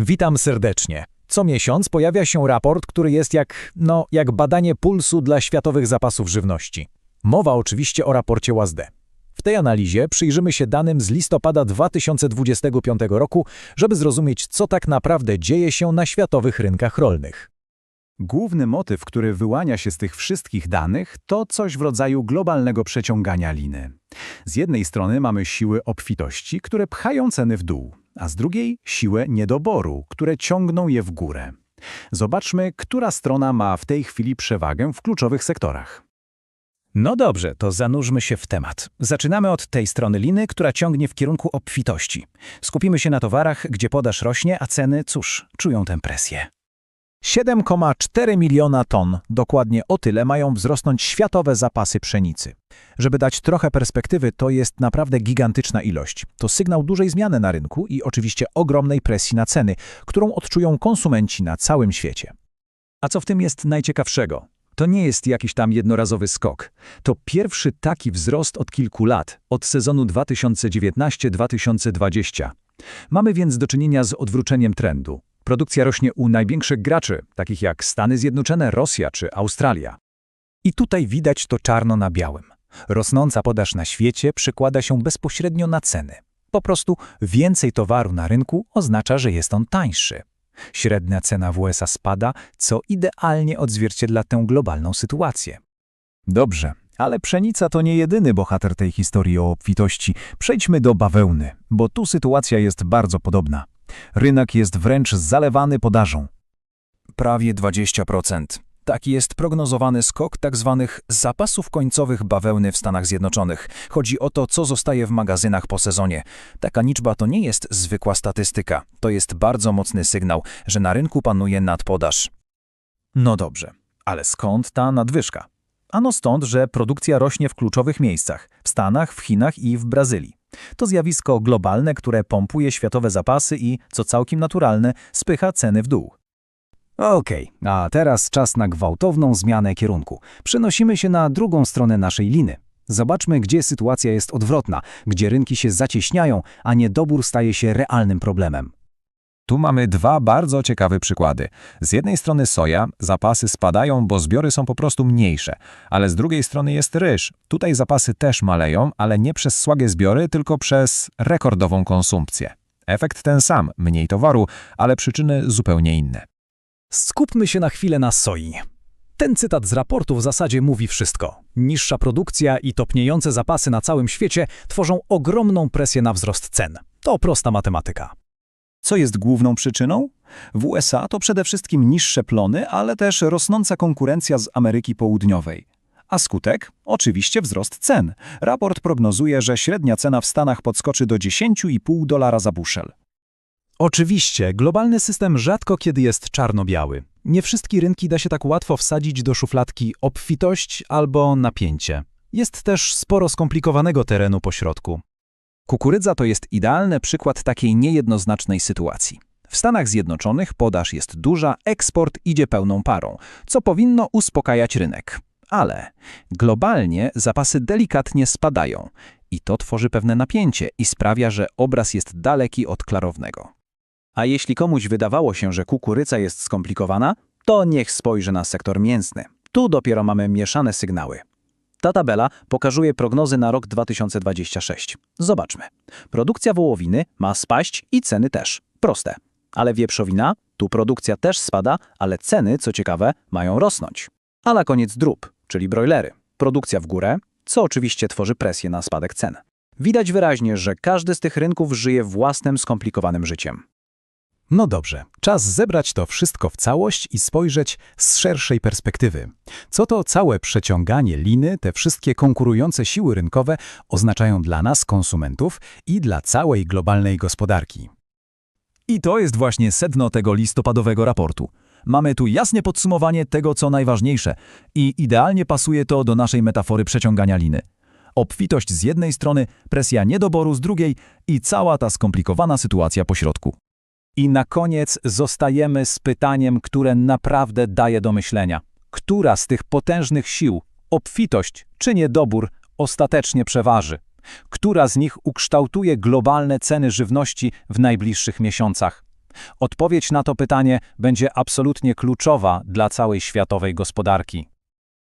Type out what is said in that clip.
Witam serdecznie. Co miesiąc pojawia się raport, który jest jak, no, jak badanie pulsu dla światowych zapasów żywności. Mowa oczywiście o raporcie WASD. W tej analizie przyjrzymy się danym z listopada 2025 roku, żeby zrozumieć, co tak naprawdę dzieje się na światowych rynkach rolnych. Główny motyw, który wyłania się z tych wszystkich danych, to coś w rodzaju globalnego przeciągania liny. Z jednej strony mamy siły obfitości, które pchają ceny w dół, a z drugiej siłę niedoboru, które ciągną je w górę. Zobaczmy, która strona ma w tej chwili przewagę w kluczowych sektorach. No dobrze, to zanurzmy się w temat. Zaczynamy od tej strony liny, która ciągnie w kierunku obfitości. Skupimy się na towarach, gdzie podaż rośnie, a ceny, cóż, czują tę presję. 7,4 miliona ton, dokładnie o tyle mają wzrosnąć światowe zapasy pszenicy. Żeby dać trochę perspektywy, to jest naprawdę gigantyczna ilość. To sygnał dużej zmiany na rynku i oczywiście ogromnej presji na ceny, którą odczują konsumenci na całym świecie. A co w tym jest najciekawszego? To nie jest jakiś tam jednorazowy skok. To pierwszy taki wzrost od kilku lat, od sezonu 2019-2020. Mamy więc do czynienia z odwróceniem trendu. Produkcja rośnie u największych graczy, takich jak Stany Zjednoczone, Rosja czy Australia. I tutaj widać to czarno na białym. Rosnąca podaż na świecie przekłada się bezpośrednio na ceny. Po prostu więcej towaru na rynku oznacza, że jest on tańszy. Średnia cena w USA spada, co idealnie odzwierciedla tę globalną sytuację. Dobrze, ale pszenica to nie jedyny bohater tej historii o obfitości. Przejdźmy do bawełny, bo tu sytuacja jest bardzo podobna. Rynek jest wręcz zalewany podażą. Prawie 20%. Taki jest prognozowany skok tzw. zapasów końcowych bawełny w Stanach Zjednoczonych. Chodzi o to, co zostaje w magazynach po sezonie. Taka liczba to nie jest zwykła statystyka. To jest bardzo mocny sygnał, że na rynku panuje nadpodaż. No dobrze, ale skąd ta nadwyżka? Ano stąd, że produkcja rośnie w kluczowych miejscach w Stanach, w Chinach i w Brazylii. To zjawisko globalne, które pompuje światowe zapasy i, co całkiem naturalne, spycha ceny w dół. Okej, a teraz czas na gwałtowną zmianę kierunku. Przenosimy się na drugą stronę naszej liny. Zobaczmy, gdzie sytuacja jest odwrotna, gdzie rynki się zacieśniają, a niedobór staje się realnym problemem. Tu mamy dwa bardzo ciekawe przykłady. Z jednej strony soja, zapasy spadają, bo zbiory są po prostu mniejsze, ale z drugiej strony jest ryż. Tutaj zapasy też maleją, ale nie przez słabe zbiory, tylko przez rekordową konsumpcję. Efekt ten sam, mniej towaru, ale przyczyny zupełnie inne. Skupmy się na chwilę na soi. Ten cytat z raportu w zasadzie mówi wszystko. Niższa produkcja i topniejące zapasy na całym świecie tworzą ogromną presję na wzrost cen. To prosta matematyka. Co jest główną przyczyną? W USA to przede wszystkim niższe plony, ale też rosnąca konkurencja z Ameryki Południowej. A skutek? Oczywiście wzrost cen. Raport prognozuje, że średnia cena w Stanach podskoczy do 10,5 dolara za buszel. Oczywiście, globalny system rzadko kiedy jest czarno-biały. Nie wszystkie rynki da się tak łatwo wsadzić do szufladki obfitość albo napięcie. Jest też sporo skomplikowanego terenu pośrodku. Kukurydza to jest idealny przykład takiej niejednoznacznej sytuacji. W Stanach Zjednoczonych podaż jest duża, eksport idzie pełną parą, co powinno uspokajać rynek. Ale globalnie zapasy delikatnie spadają i to tworzy pewne napięcie i sprawia, że obraz jest daleki od klarownego. A jeśli komuś wydawało się, że kukurydza jest skomplikowana, to niech spojrzy na sektor mięsny. Tu dopiero mamy mieszane sygnały. Ta tabela pokazuje prognozy na rok 2026. Zobaczmy. Produkcja wołowiny ma spaść i ceny też. Proste. Ale wieprzowina? Tu produkcja też spada, ale ceny, co ciekawe, mają rosnąć. A na koniec drób, czyli brojlery. Produkcja w górę, co oczywiście tworzy presję na spadek cen. Widać wyraźnie, że każdy z tych rynków żyje własnym skomplikowanym życiem. No dobrze, czas zebrać to wszystko w całość i spojrzeć z szerszej perspektywy. Co to całe przeciąganie liny, te wszystkie konkurujące siły rynkowe oznaczają dla nas, konsumentów i dla całej globalnej gospodarki? I to jest właśnie sedno tego listopadowego raportu. Mamy tu jasne podsumowanie tego, co najważniejsze i idealnie pasuje to do naszej metafory przeciągania liny. Obfitość z jednej strony, presja niedoboru z drugiej i cała ta skomplikowana sytuacja pośrodku. I na koniec zostajemy z pytaniem, które naprawdę daje do myślenia. Która z tych potężnych sił, obfitość czy niedobór, ostatecznie przeważy? Która z nich ukształtuje globalne ceny żywności w najbliższych miesiącach? Odpowiedź na to pytanie będzie absolutnie kluczowa dla całej światowej gospodarki.